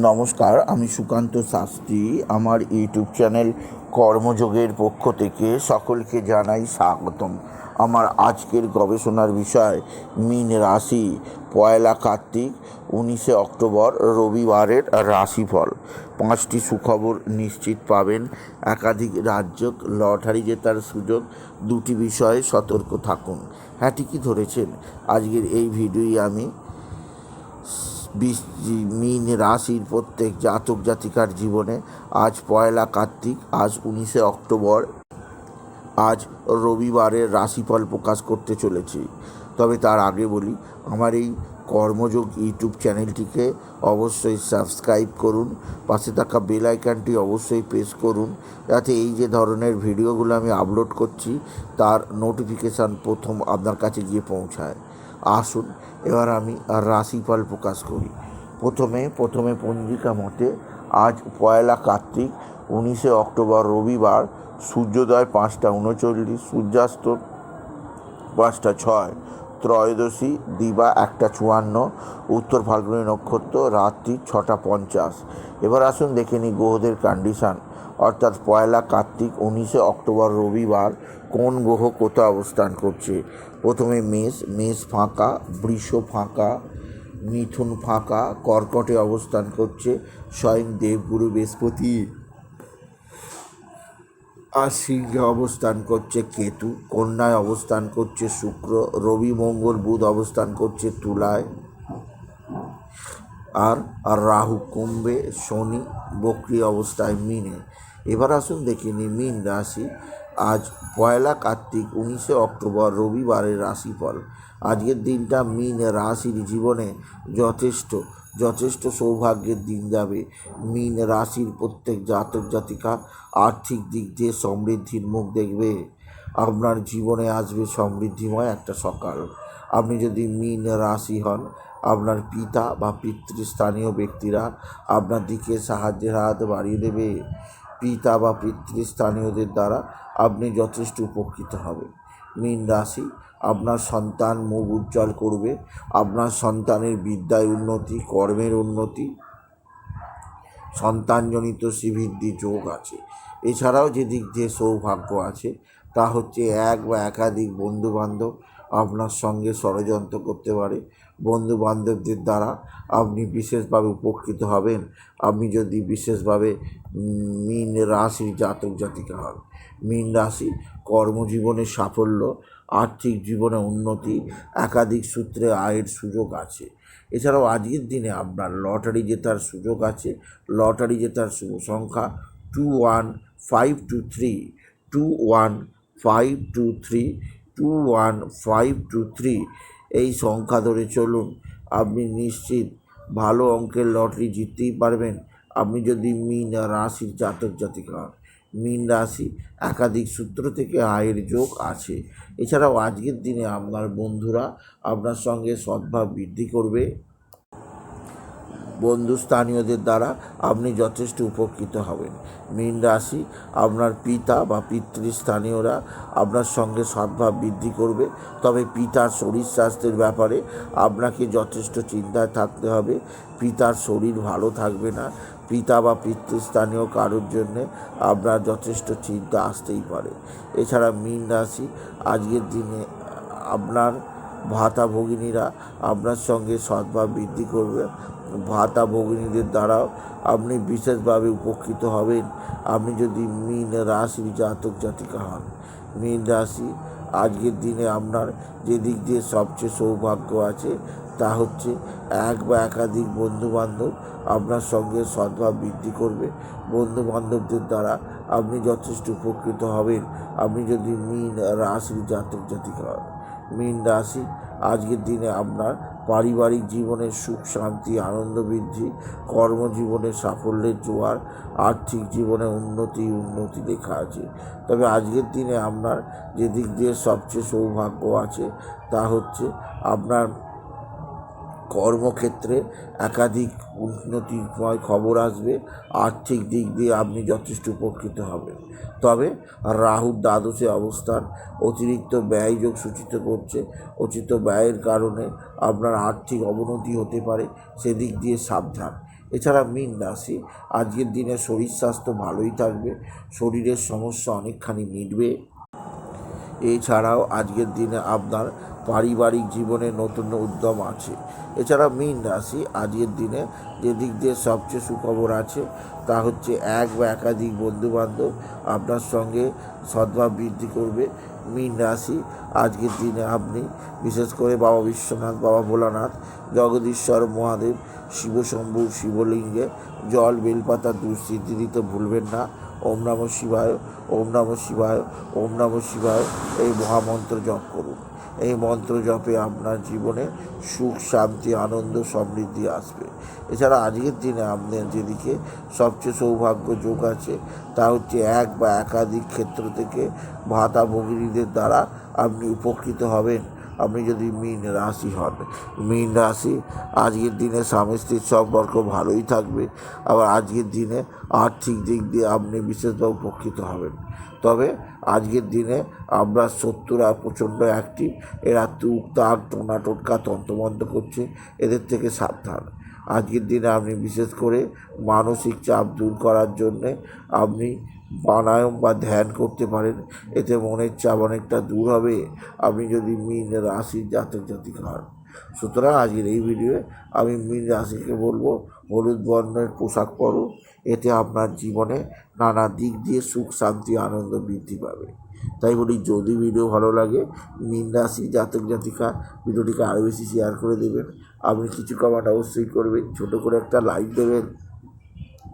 নমস্কার, আমি সুকান্ত শাস্ত্রী। আমার ইউটিউব চ্যানেল কর্মযোগের পক্ষ থেকে সকলকে জানাই স্বাগতম। আমার আজকের গবেষণার বিষয়, মীন রাশি, পয়লা কার্তিক, উনিশে অক্টোবর, রবিবারের রাশিফল। পাঁচটি সুখবর নিশ্চিত পাবেন। একাধিক রাজ্য লটারি জেতার সুযোগ। দুটি বিষয়ে সতর্ক থাকুন। হ্যাঁ ঠিকই ধরেছেন। আজকের এই ভিডিওই আমি বৃষ্টি মীন রাশির প্রত্যেক জাতক জাতিকার জীবনে আজ পয়লা কার্তিক, আজ উনিশে অক্টোবর, আজ রবিবারের রাশিফল প্রকাশ করতে চলেছি। তবে তার আগে বলি, আমার এই কর্মযোগ ইউটিউব চ্যানেলটিকে অবশ্যই সাবস্ক্রাইব করুন, পাশে থাকা বেল আইকনটি অবশ্যই প্রেস করুন, যাতে এই যে ধরনের ভিডিওগুলো আমি আপলোড করছি, তার নোটিফিকেশান প্রথম আপনার কাছে গিয়ে পৌঁছায়। আসুন, এবার আমি রাশিফল প্রকাশ করি। প্রথমে প্রথমে পঞ্জিকা মতে, আজ পয়লা কার্তিক, উনিশে অক্টোবর রবিবার, সূর্যোদয় পাঁচটা উনচল্লিশ, সূর্যাস্ত পাঁচটা ছয় ত্রয়োদশী, দিবা একটা চুয়ান্ন, উত্তর ফাল্গুনী নক্ষত্র, রাত্রি ছটা পঞ্চাশ। এবার আসুন দেখে নিই গ্রহদের কন্ডিশান অর্থাৎ পয়লা কার্তিক, উনিশে অক্টোবর, রবিবার কোন গ্রহ কোথায় অবস্থান করছে? প্রথমে মেষ মেষ ফাঁকা, বৃষ ফাঁকা, মিথুন ফাঁকা, কর্কটে অবস্থান করছে, স্বয়ং দেবগুরু বৃহস্পতি। সিংহে অবস্থান করছে কেতু, কন্যায় অবস্থান করছে শুক্র, রবি, মঙ্গল, বুধ অবস্থান করছে তুলায়। আর আর রাহু কুম্ভে, শনি, বক্রি অবস্থায় মিনে। এবার আসুন দেখে নিই মিন রাশি। আজ পয়লা কার্তিক, উনিশে অক্টোবর, রবিবারের রাশিফল। আজকের দিনটা মিন রাশির জীবনে যথেষ্ট। যথেষ্ট সৌভাগ্যের দিন যাবে। মিন রাশির প্রত্যেক জাতক জাতিকা আর্থিক দিক দিয়ে সমৃদ্ধির মুখ দেখবে। আপনার জীবনে আসবে সমৃদ্ধিময় একটা সকাল। আপনি যদি মিন রাশি হন, আপনার পিতা বা পিতৃস্থানীয় ব্যক্তিরা আপনার দিকে সাহায্যের হাত বাড়িয়ে দেবে। পিতা বা পিতৃস্থানীয়দের দ্বারা আপনি যথেষ্ট উপকৃত হবেন। মীন রাশি আপনার সন্তান মুখ উজ্জ্বল করবে, আপনার সন্তানের বিদ্যায় উন্নতি, কর্মের উন্নতি, সন্তানজনিত শ্রীবৃদ্ধি যোগ আছে। এছাড়াও যেদিক যে সৌভাগ্য আছে, তা হচ্ছে এক বা একাধিক বন্ধুবান্ধব আপনার সঙ্গে ষড়যন্ত্র করতে পারে। বন্ধু বান্ধবদের দ্বারা আপনি বিশেষভাবে উপকৃত হবেন। আপনি যদি বিশেষভাবে মীন রাশির জাতক জাতিকা হন মীন রাশি, কর্মজীবনে সাফল্য, আর্থিক জীবনে উন্নতি, একাধিক সূত্রে আয়ের সুযোগ আছে। এছাড়াও আজকের দিনে আপনার লটারি জেতার সুযোগ আছে। লটারি জেতার শুভ সংখ্যা two one five two three two one five two three two one five two three এই সংখ্যা ধরে চলুন, আপনি নিশ্চিত ভালো অঙ্কের লটারি জিততেই পারবেন। আপনি যদি মিন রাশির জাতক জাতিকা হন মীন রাশি, একাধিক সূত্র থেকে আয়ের যোগ আছে। এছাড়াও আজকের দিনে আপনার বন্ধুরা আপনার সঙ্গে সদ্ভাব বৃদ্ধি করবে। বন্ধু স্থানীয়দের দ্বারা আপনি যথেষ্ট উপকৃত হবেন। মীন রাশি, আপনার পিতা বা পিতৃস্থানীয়রা আপনার সঙ্গে সদ্ভাব বৃদ্ধি করবে। তবে পিতার শরীর স্বাস্থ্যের ব্যাপারে আপনাকে যথেষ্ট চিন্তায় থাকতে হবে। পিতার শরীর ভালো থাকবে না। পিতা বা পিতৃস্থানীয় কারোর জন্যে আপনার যথেষ্ট চিন্তা আসতেই পারে। এছাড়া মীন রাশি, আজকের দিনে আপনার ভাতা ভগিনীরা আপনার সঙ্গে সদ্ভাব বৃদ্ধি করবে। ভাতা ভগিনীদের দ্বারাও আপনি বিশেষভাবে উপকৃত হবেন। আপনি যদি মীন রাশির জাতক জাতিকা হন, মীন রাশি আজকের দিনে আপনার যে দিক দিয়ে সবচেয়ে সৌভাগ্য আছে, তা হচ্ছে এক বা একাধিক বন্ধুবান্ধব আপনার সঙ্গে সদ্ভাব বৃদ্ধি করবে। বন্ধু বান্ধবদের দ্বারা আপনি যথেষ্ট উপকৃত হবেন। আপনি যদি মীন রাশির জাতক জাতিকা হন। মীন রাশি। আজকের দিনে আপনার পারিবারিক জীবনের সুখ, শান্তি, আনন্দ বৃদ্ধি, কর্মজীবনে সাফল্যের জোয়ার, আর্থিক জীবনে উন্নতি উন্নতি দেখা আছে। তবে আজকের দিনে আপনার যে দিক দিয়ে সবচেয়ে সৌভাগ্য আছে, তা হচ্ছে আপনার কর্মক্ষেত্রে একাধিক উন্নতিময় খবর আসবে। আর্থিক দিক দিয়ে আপনি যথেষ্ট উপকৃত হবেন। তবে রাহুর দ্বাদশে অবস্থান অতিরিক্ত ব্যয়যোগ সূচিত করছে। উচিত ব্যয়ের কারণে আপনার আর্থিক অবনতি হতে পারে। সেদিক দিয়ে সাবধান। এছাড়া মীন রাশি, আজকের দিনে শরীর স্বাস্থ্য ভালোই থাকবে। শরীরের সমস্যা অনেকখানি মিটবে। এছাড়াও আজকের দিনে আপনার পারিবারিক জীবনে নতুন উদ্যম আছে। এছাড়া মীন রাশি আজকের দিনে যে দিক দিয়ে সবচেয়ে সুখবর আছে, তা হচ্ছে এক বা একাধিক বন্ধুবান্ধব আপনার সঙ্গে সদ্ভাব বৃদ্ধি করবে। মীন রাশি আজকের দিনে আপনি বিশেষ করে বাবা বিশ্বনাথ, বাবা ভোলানাথ, জগদীশ্বর, মহাদেব, শিবশম্ভু, শিবলিঙ্গে জল, বেলপাতা দুঃস্থিতি দিতে ভুলবেন না। ওম নম শিবায়, ওম নম শিবায়, ওম নম শিবায় এই মহামন্ত্র জপ করুন। এই মন্ত্র জপে আপনার জীবনে সুখ, শান্তি, আনন্দ, সমৃদ্ধি আসবে। এছাড়া আজকের দিনে আপনার যেদিকে সবচেয়ে সৌভাগ্য যোগ আছে, তা হচ্ছে এক বা একাধিক ক্ষেত্র থেকে ভাতা ভগিনীদের দ্বারা আপনি উপকৃত হবেন। আপনি যদি মীন রাশি হন, মীন রাশি, আজকের দিনে স্বামী স্ত্রীর সম্পর্ক ভালোই থাকবে, আবার আজকের দিনে আর্থিক দিক দিয়ে আপনি বিশেষভাবে উপকৃত হবেন। তবে আজকের দিনে আমরা শত্রুরা প্রচণ্ড অ্যাক্টিভ এরা তুক তাক, টোনা টোটকা, তন্ত্রমন্ত্র করছে, এদের থেকে সাবধান। আজকের দিনে আপনি বিশেষ করে মানসিক চাপ দূর করার জন্যে আপনি প্রাণায়াম বা ধ্যান করতে পারেন। এতে মনের চাপ অনেকটা দূর হবে। আপনি যদি মীন রাশির জাতক জাতিক হন সুতরাং আজকের এই ভিডিওয়ে আমি মীন রাশিকে বলব, হলুদ বর্ণের পোশাক পরুন এতে আপনার জীবনে নানা দিক দিয়ে সুখ, শান্তি, আনন্দ বৃদ্ধি পাবে। তাই বলি, যদি ভিডিও ভালো লাগে, মীন রাশি জাতক জাতিকা ভিডিওটিকে আরও বেশি শেয়ার করে দেবেন। আপনি কিছু কমেন্ট অবশ্যই করবেন। ছোটো করে একটা লাইক দেবেন।